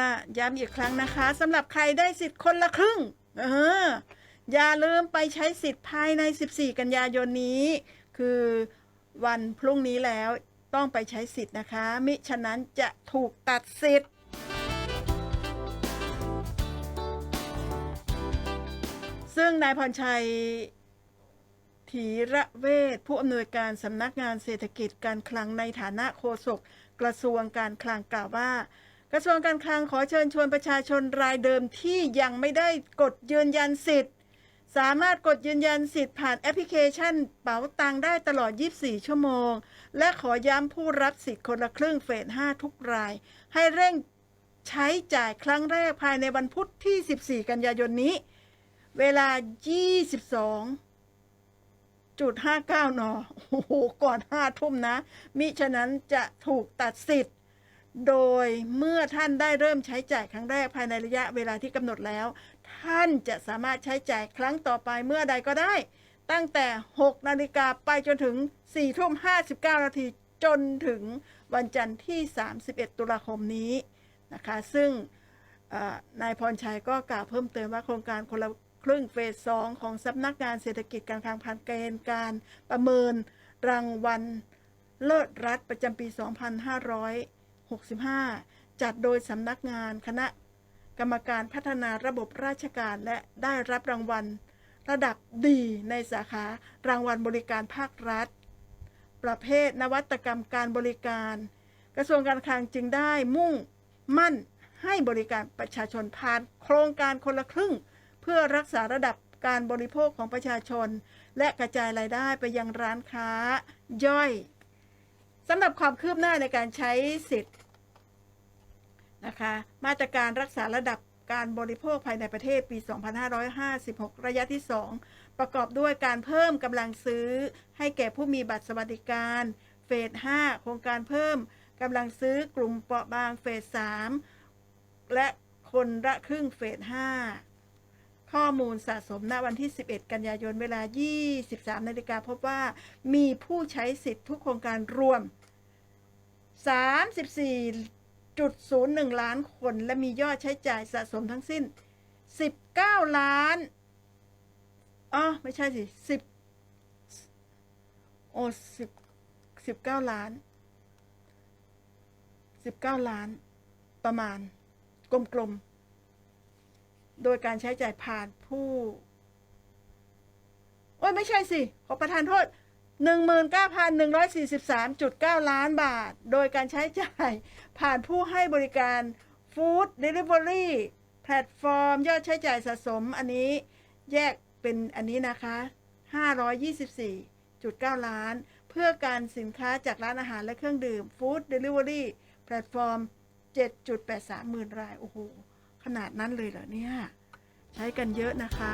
ล่ะย้ำอีกครั้งนะคะสำหรับใครได้สิทธิ์คนละครึ่ง เออ อย่าลืมไปใช้สิทธิ์ภายใน 14 กันยายนนี้ คือวันพรุ่งนี้แล้วต้องไปใช้สิทธิ์นะคะ มิฉะนั้นจะถูกตัดสิทธิ์ซึ่งนายพรชัยถีระเวทผู้อำนวยการสำนักงานเศรษฐกิจการคลังในฐานะโฆษกกระทรวงการคลังกล่าวว่า กระทรวงการคลังขอเชิญชวนประชาชนรายเดิมที่ยังไม่ได้กดยืนยันสิทธิ์ สามารถกดยืนยันสิทธิ์ผ่านแอปพลิเคชันเป๋าตังได้ตลอด 24 ชั่วโมง และขอย้ำผู้รับสิทธิ์คนละครึ่งเฟส 5 ทุกราย ให้เร่งใช้จ่ายครั้งแรกภายในวันพุธที่ 14 กันยายนนี้ เวลา 22จุดห้าเก้านอโอ้โห ก่อนห้าทุ่มนะ มิฉะนั้นจะถูกตัดสิทธิ์ โดยเมื่อท่านได้เริ่มใช้จ่ายครั้งแรกภายในระยะเวลาที่กำหนดแล้ว ท่านจะสามารถใช้จ่ายครั้งต่อไปเมื่อใดก็ได้ ตั้งแต่ 6 นาฬิกาไปจนถึง 4 ทุ่ม 59 นาทีจนถึงวันจันทร์ที่ 31 ตุลาคมนี้นะคะ ซึ่งนายพรชัยก็กล่าวเพิ่มเติมว่าโครงการคนละครึ่งเฟสสองของสำนักงานเศรษฐกิจการคลังผ่านเกณฑ์การประเมินรางวัลเลิศรัฐประจำปี 2565 จัดโดยสำนักงานคณะกรรมการพัฒนาระบบราชการและได้รับรางวัล ระดับดีในสาขารางวัลบริการภาครัฐ ประเภทนวัตกรรมการบริการ กระทรวงการคลังจึงได้มุ่งมั่นให้บริการประชาชนผ่านโครงการคนละครึ่ง เพื่อรักษาระดับการบริโภคของประชาชน และกระจายรายได้ไปยังร้านค้าย่อยสำหรับความคืบหน้าในการใช้สิทธิ์ นะคะ มาตรการรักษาระดับการบริโภคภายในประเทศปี 2556 ระยะที่ 2 ประกอบด้วยการเพิ่มกำลังซื้อ ให้แก่ผู้มีบัตรสวัสดิการ เฟส 5 โครงการเพิ่มกำลังซื้อกลุ่มเปราะบางเฟส 3 และคนละครึ่งเฟส 5 ข้อมูลสะสมณวันที่ 11 กันยายนเวลา 23 นาฬิกาพบว่ามีผู้ใช้สิทธิ์ทุกโครงการรวม 34 34.01ล้านคนและมียอดใช้จ่ายสะสมทั้งสิ้น19ล้านอ๋อไม่ใช่สิ10โอ้10 19ล้าน19ล้าน ประมาณ กลมๆ โดยการใช้จ่ายผ่านผู้ โอ้ยไม่ใช่สิ ขอประทานโทษ 19,143.9 ล้านบาท โดยการใช้จ่ายผ่านผู้ให้บริการ Food Delivery แพลตฟอร์ม ยอดใช้จ่ายสะสมอันนี้แยกเป็นอันนี้นะคะ 524.9 ล้าน เพื่อการสินค้าจากร้านอาหารและเครื่องดื่ม Food Delivery แพลตฟอร์ม 7.83หมื่นราย โอ้โห ขนาดนั้นเลยเหรอเนี่ย ใช้กันเยอะนะคะ